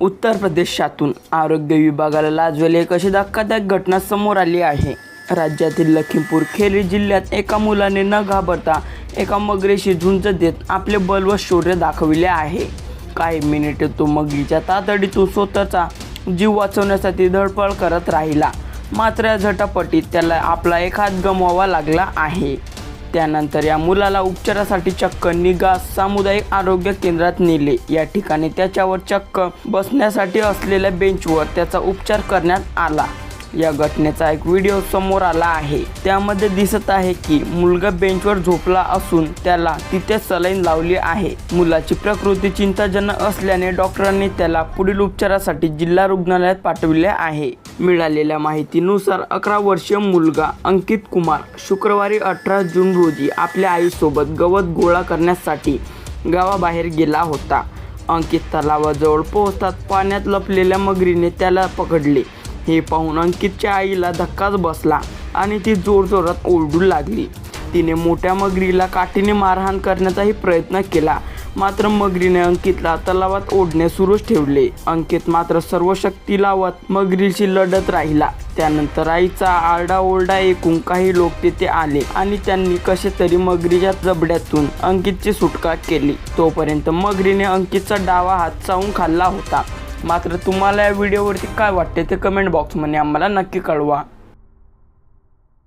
उत्तर प्रदेशातून आरोग्य विभागाला लाजवेल एक अशी धक्कादायक घटना समोर आली आहे. राज्यातील लखीमपूर खेरी जिल्ह्यात एका मुलाने न घाबरता एका मगरीशी झुंज देत आपले बल व शौर्य दाखविले आहे. काही मिनिटे तो मगरीच्या तातडीतून स्वतःचा जीव वाचवण्यासाठी धडपड करत राहिला. मात्र या झटापटीत त्याला आपला एक हात गमवावा लागला आहे. त्यानंतर या मुलाला उपचारासाठी चक्क निगा सामुदायिक आरोग्य केंद्रात नेले. या ठिकाणी त्याच्यावर चक्क बसण्यासाठी असलेल्या बेंचवर त्याचा उपचार करण्यात आला. या घटनेचा एक व्हिडिओ समोर आला आहे. त्यामध्ये दिसत आहे की मुलगा बेंचवर झोपला असून त्याला तिथे सलाईन लावली आहे. मुलाची प्रकृती चिंताजनक असल्याने डॉक्टरांनी त्याला पुढील उपचारासाठी जिल्हा रुग्णालयात पाठविले आहे. मिळालेल्या माहितीनुसार अकरा वर्षीय मुलगा अंकित कुमार शुक्रवारी अठरा जून रोजी आपल्या आईसोबत गवत गोळा करण्यासाठी गावाबाहेर गेला होता. अंकित तलावाजवळ पोहोचतात पाण्यात लपलेल्या मगरीने त्याला पकडले. हे पाहून अंकितच्या आईला धक्काच बसला आणि ती जोरजोरात ओरडू लागली. तिने मोठ्या मगरीला काठीने मारहाण करण्याचाही प्रयत्न केला. मात्र मगरीने अंकितला तलावात ओढणे सुरूच ठेवले. अंकित मात्र सर्व शक्ती लावत मगरीशी लढत राहिला. त्यानंतर आईचा आरडाओरडा ऐकून काही लोक तिथे आले आणि त्यांनी कसे तरी मगरीच्या जबड्यातून अंकितची सुटका केली. तोपर्यंत मगरीने अंकितचा डावा हात चावून खाल्ला होता. मात्र तुम्हाला या व्हिडिओवरती काय वाटते ते कमेंट बॉक्समध्ये आम्हाला नक्की कळवा.